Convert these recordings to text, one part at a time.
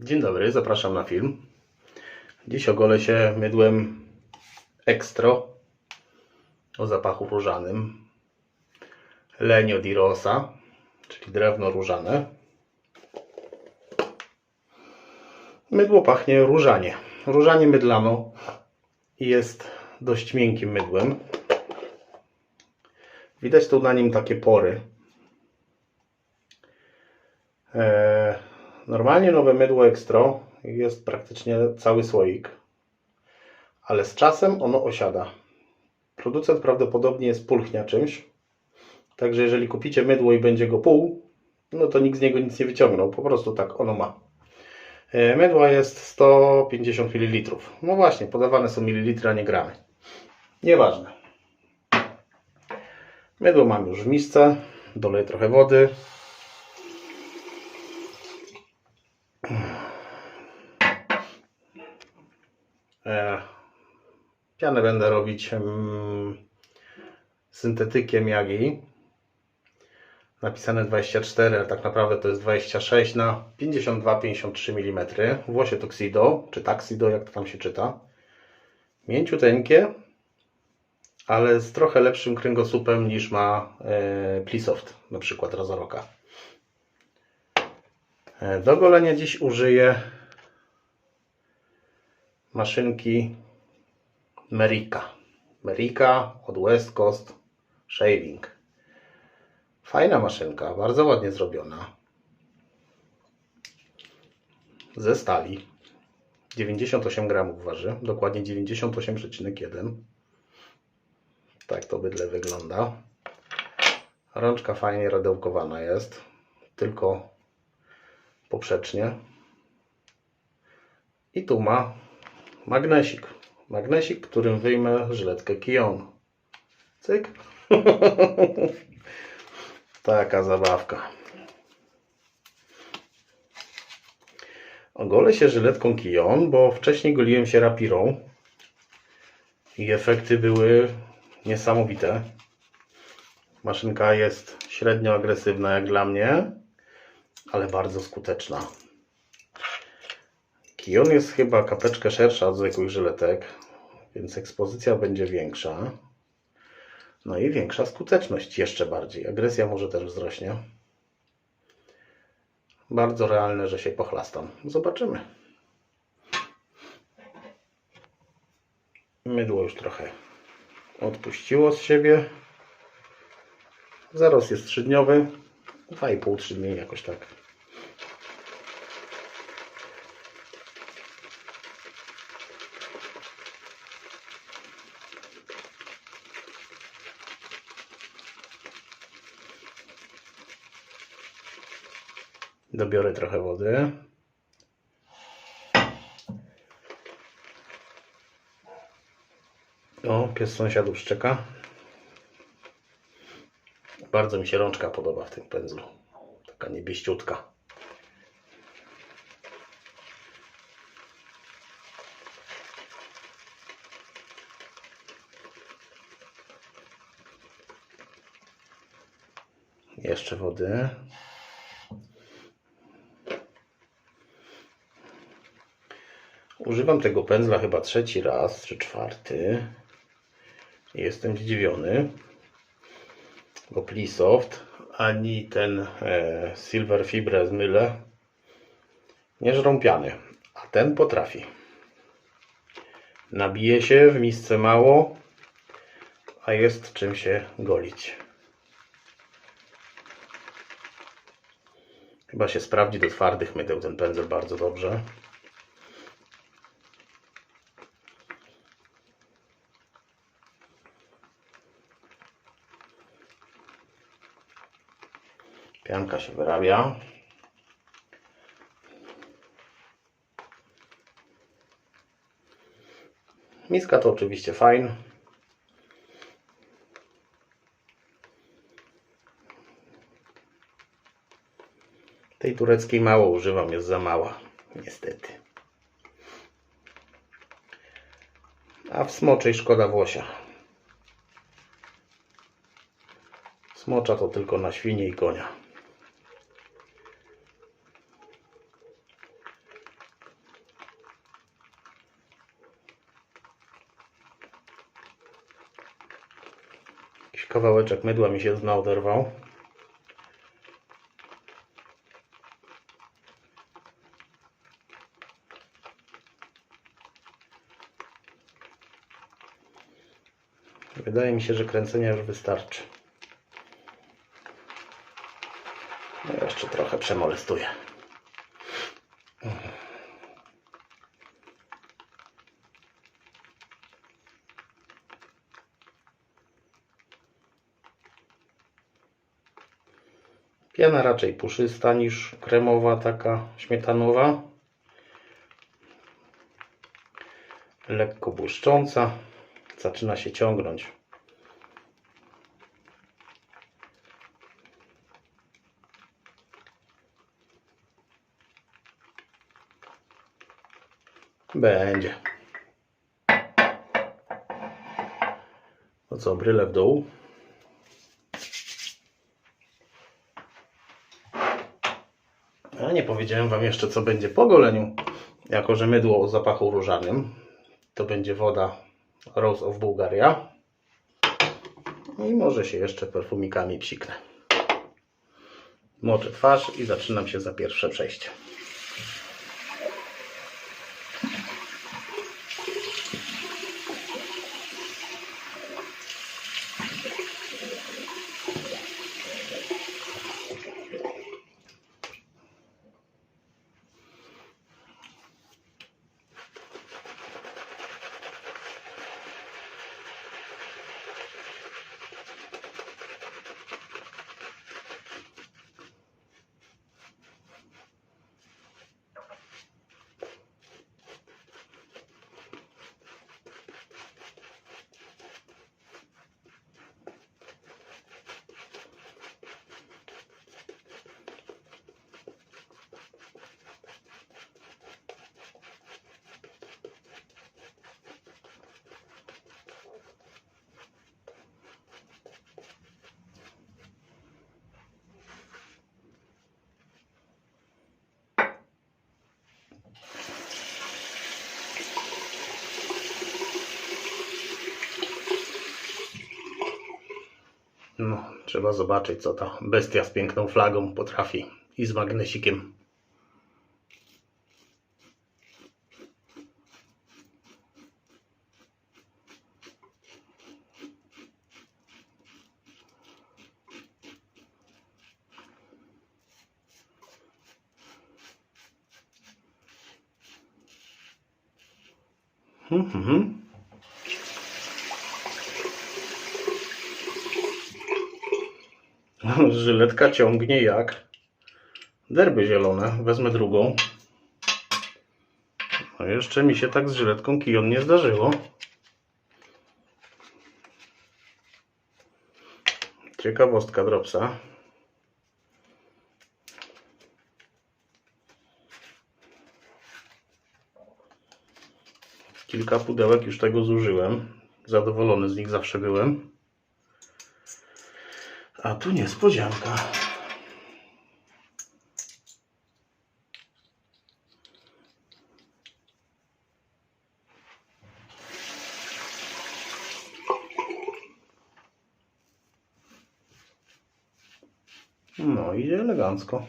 Dzień dobry, zapraszam na film. Dziś ogolę się mydłem Extro o zapachu różanym. Lenio di Rosa, czyli drewno różane. Mydło pachnie różanie. Różanie mydlano i jest dość miękkim mydłem. Widać tu na nim takie pory. Eee, Normalnie nowe mydło Extro jest praktycznie cały słoik, ale z czasem ono osiada. Producent prawdopodobnie jest pulchnia czymś, także jeżeli kupicie mydło i będzie go pół, no to nikt z niego nic nie wyciągnął, po prostu tak ono ma. E, Mydła jest 150 ml. No właśnie, podawane są mililitry, a nie gramy. Nieważne. Mydło mam już w misce, doleję trochę wody. Pianę będę robić mm, syntetykiem Yagi. Napisane 24, ale tak naprawdę to jest 26 na 52-53 mm. Włosie Tuxedo, czy Taxido, jak to tam się czyta. Mięciuteńkie, ale z trochę lepszym kręgosłupem niż ma e, Plisoft, na przykład Razoroka. E, do golenia dziś użyję maszynki Merika. Merika od West Coast Shaving. Fajna maszynka, bardzo ładnie zrobiona. Ze stali. 98 gramów waży, dokładnie 98,1. Tak to bydle wygląda. Rączka fajnie radełkowana jest, tylko poprzecznie. I tu ma magnesik. Magnesik, którym wyjmę żyletkę Kion. Cyk. Taka zabawka. Ogolę się żyletką Kion, bo wcześniej goliłem się rapirą i efekty były niesamowite. Maszynka jest średnio agresywna jak dla mnie, ale bardzo skuteczna. Kion jest chyba kapeczkę szersza od zwykłych żyletek, więc ekspozycja będzie większa. No i większa skuteczność jeszcze bardziej. Agresja może też wzrośnie. Bardzo realne, że się pochlastam. Zobaczymy. Mydło już trochę odpuściło z siebie. Zarost jest trzydniowy. 2,5-3 dni jakoś tak. Dobiorę trochę wody. O, pies sąsiadów szczeka. Bardzo mi się rączka podoba w tym pędzlu. Taka niebieściutka. Jeszcze wody. Używam tego pędzla chyba trzeci raz, czy czwarty. Jestem zdziwiony, bo Plisoft ani ten e, Silver Fibre z nie żrą piany, a ten potrafi. Nabije się w misce mało, a jest czym się golić. Chyba się sprawdzi do twardych mydeł ten pędzel bardzo dobrze. Pianka się wyrabia. Miska to oczywiście fajn. Tej tureckiej mało używam, jest za mała. Niestety. A w smoczej szkoda włosia. Smocza to tylko na świnie i konia. Jakiś kawałeczek mydła mi się z dna oderwał. Wydaje mi się, że kręcenia już wystarczy. No jeszcze trochę przemolestuję. Piana raczej puszysta niż kremowa, taka śmietanowa. Lekko błyszcząca. Zaczyna się ciągnąć. Będzie. No co, bryle w dół. A nie powiedziałem Wam jeszcze, co będzie po goleniu. Jako, że mydło o zapachu różanym, to będzie woda Rose of Bulgaria. I może się jeszcze perfumikami psiknę. Moczę twarz i zaczynam się za pierwsze przejście. No, trzeba zobaczyć, co ta bestia z piękną flagą potrafi. I z magnesikiem. Mhm. Żyletka ciągnie jak derby zielone. Wezmę drugą. No jeszcze mi się tak z żyletką kijon nie zdarzyło. Ciekawostka dropsa. Kilka pudełek już tego zużyłem. Zadowolony z nich zawsze byłem. A tu niespodzianka. No, idzie elegancko.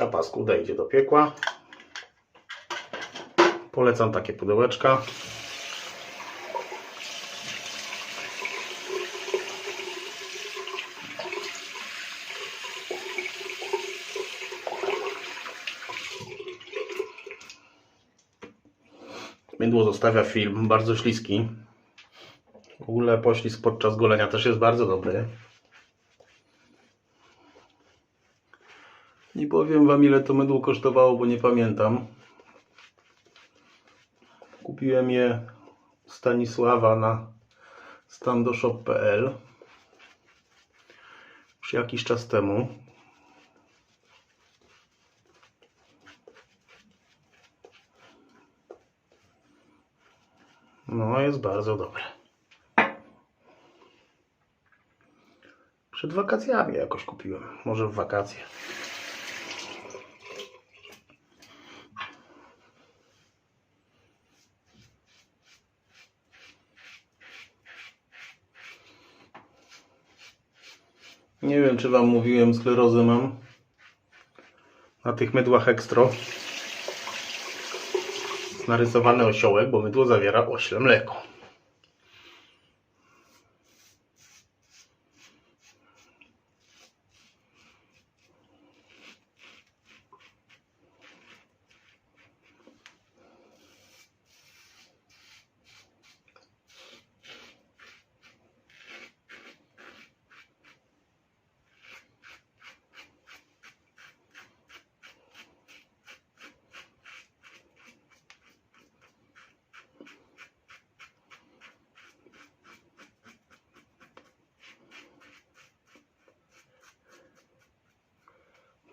Ta paskuda idzie do piekła. Polecam takie pudełeczka. Mydło zostawia film bardzo śliski. W ogóle poślizg podczas golenia też jest bardzo dobry. Powiem wam ile to mydło kosztowało, bo nie pamiętam. Kupiłem je Stanisława na standoshop.pl już jakiś czas temu. No, jest bardzo dobre. Przed wakacjami jakoś kupiłem. Może w wakacje. Nie wiem, czy Wam mówiłem, sklerozę mam na tych mydłach ekstra. Jest narysowany osiołek, bo mydło zawiera ośle mleko.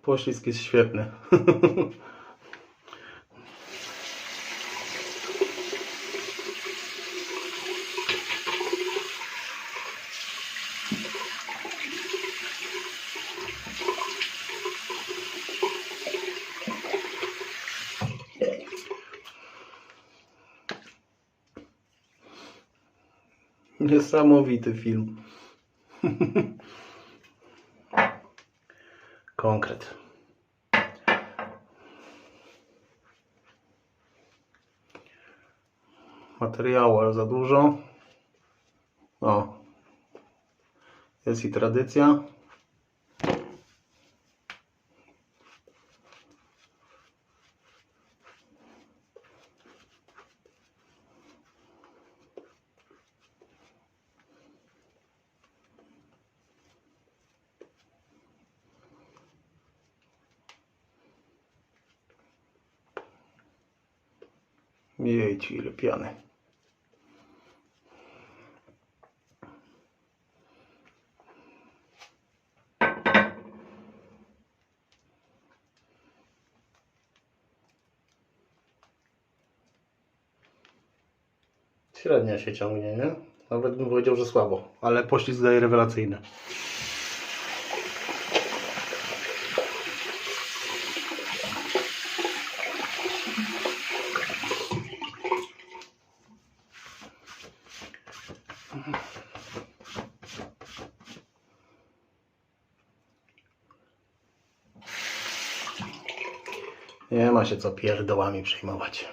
Poślizg jest świetny. Niesamowity film. Konkret. Materiału za dużo. O. Jest i tradycja. Jejcie, ile piany. Średnia się ciągnie, nie? Nawet bym powiedział, że słabo, ale poślizg daje rewelacyjny. Nie ma się co pierdołami przejmować.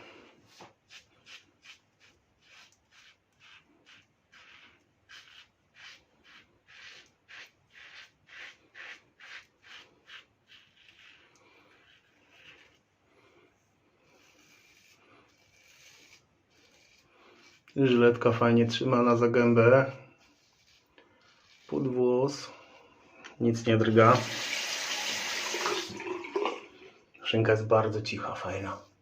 Żyletka fajnie trzymana za gębę. Pod włos. Nic nie drga. Szynka jest bardzo cicha, fajna.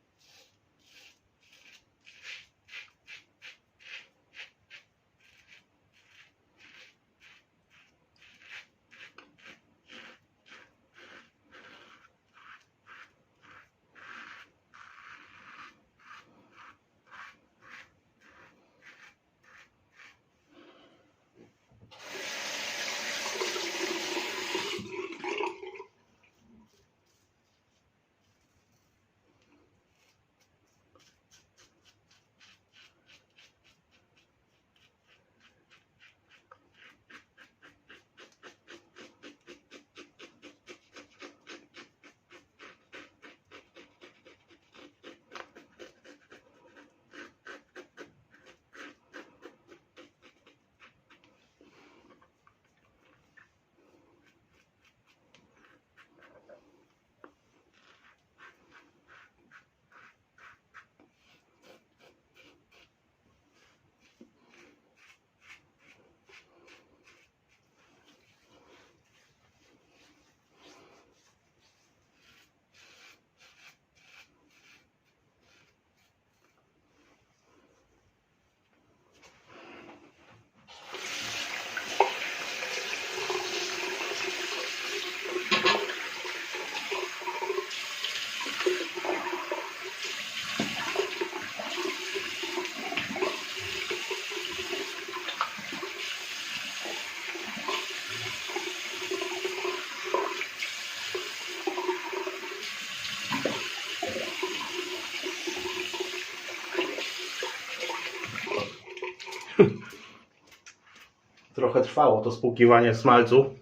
Trochę trwało to spłukiwanie smalcu.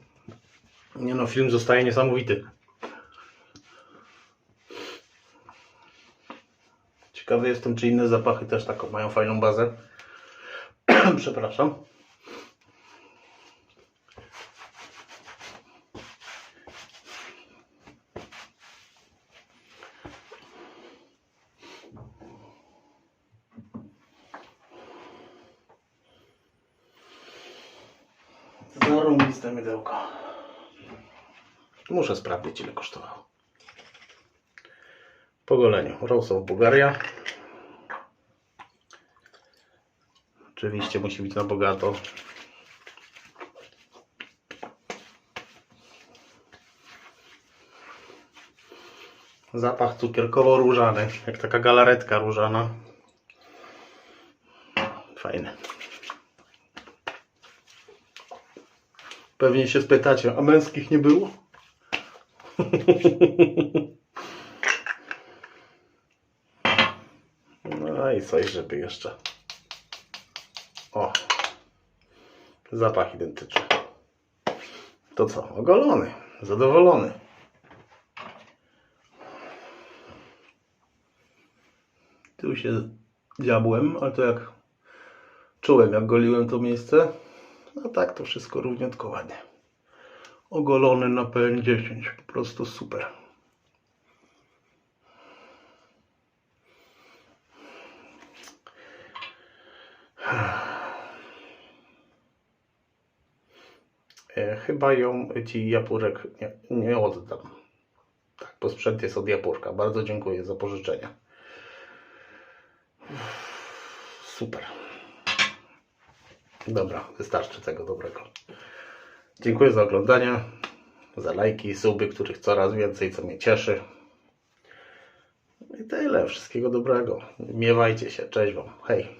Nie no, film zostaje niesamowity. Ciekawy jestem, czy inne zapachy też taką mają fajną bazę. Przepraszam. Muszę sprawdzić, ile kosztowało. Po goleniu. Rousseau Bułgaria. Oczywiście musi być na bogato. Zapach cukierkowo-różany, jak taka galaretka różana. Fajny. Pewnie się spytacie, a męskich nie było? No i coś, żeby jeszcze. O, zapach identyczny. To co? Ogolony, zadowolony. Tu się diabłem, ale to jak czułem, jak goliłem to miejsce. No tak, to wszystko równiutko ładnie. Ogolony na PN10, po prostu super. E, Chyba ją ci Japurek nie, nie oddam. Tak, bo sprzęt jest od Japurka. Bardzo dziękuję za pożyczenie. Super. Dobra, wystarczy tego dobrego. Dziękuję za oglądanie, za lajki, suby, których coraz więcej, co mnie cieszy. I tyle. Wszystkiego dobrego. Miewajcie się. Cześć Wam. Hej.